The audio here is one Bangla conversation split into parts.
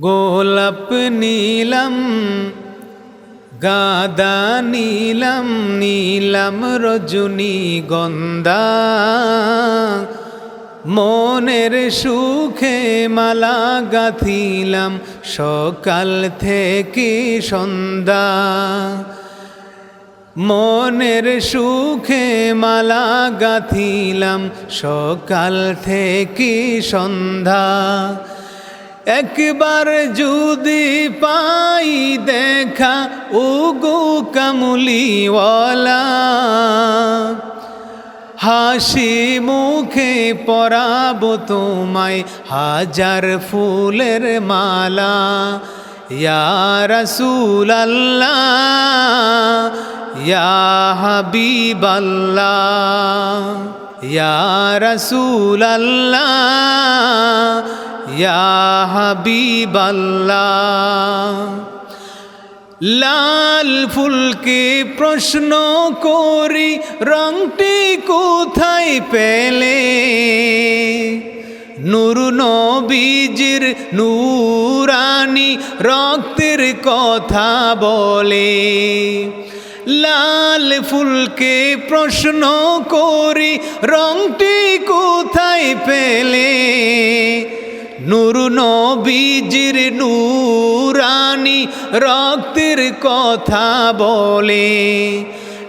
গোলাপ নীলম, গাদা নীলম নীলম রজনী গন্ধা। মনের সুখে মালা গাথিলাম, সকাল থেকে সন্ধ্যা। মনের সুখে মালা গাথিলাম, সকাল থেকে সন্ধ্যা। একবার যদি পাই দেখা উগু কামুলিওয়ালা। হাসি মুখে পরাব তোমায় হাজার ফুলের মালা। ইয়া রসুল আল্লাহ হাবিব আল্লাহ লাল ফুলকে প্রশ্ন করি রংটি কোথায় পেলে? নূর নবীজির নূরানি রক্তের কথা বলে। লাল ফুলকে প্রশ্ন করি, রংটি কোথায় পেলে? নূর নবীজির নূরানি রক্তের কথা বলে।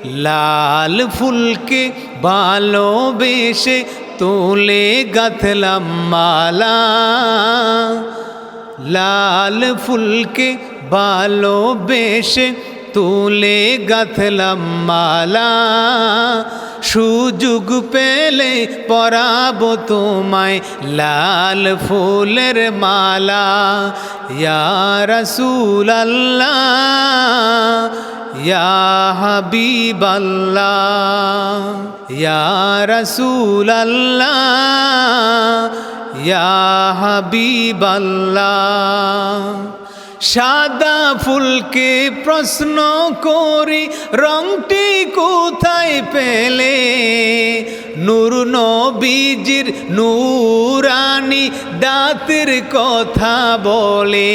লাল ফুলকে ভালোবেসে তোলে গাথলাম মালা। লাল ফুলকে ভালোবেসে তুলে গাথলাম মালা। সুযোগ পেলে পরাব তোমায় লাল ফুলের মালা। রসুল আল্লাহ ইয়া হাবিব আল্লাহ আল্লাহ সাদা ফুলকে প্রশ্ন করি রংটি কোথায় পেলে? নূর নবীজির নূরানি দাঁতের কথা বলে।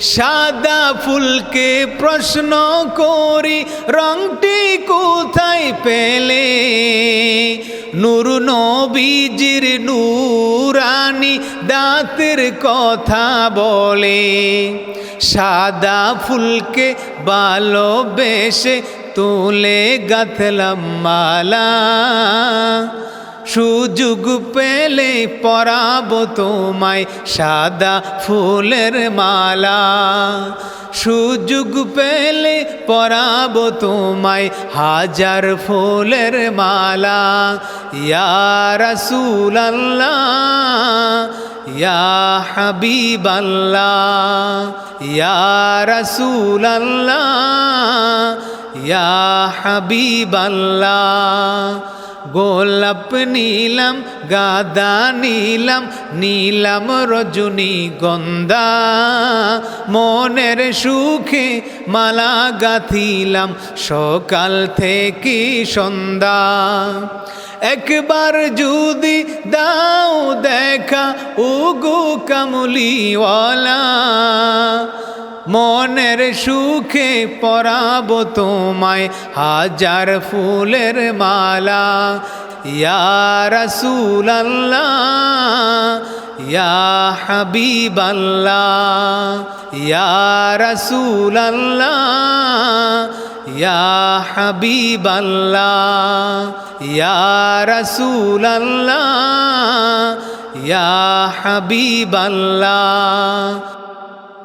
সাদা ফুলকে প্রশ্ন করি, রংটি কোথায় পেলে? নূর নবীজির নূরানি দাঁতের কথা বলে। সাদা ফুলকে ভালোবেসে তুলে গাথলাম মালা। সুযোগ পেলে পরাব তোমায় সাদা ফুলের মালা। সুযোগ পেলে পরাব তোমায় হাজার ফুলের মালা। ইয়া রসুল আল্লাহ ইয়া হাবিব আল্লাহ ইয়া রসুল গোলাপ নীলাম, গাদা নীলাম নীলাম রজনী গন্ধা। মনের সুখে মালা গাথিলাম, সকাল থেকে সন্ধ্যা। একবার যদি দাও দেখা, উগু কামুলিওয়ালা। মনের সুখে পরাব তোমায় হাজার ফুলের মালা। ইয়া রসুল আল্লাহ ইয়া হাবিব আল্লাহ ইয়া রসুল আল্লাহ ইয়া হাবিব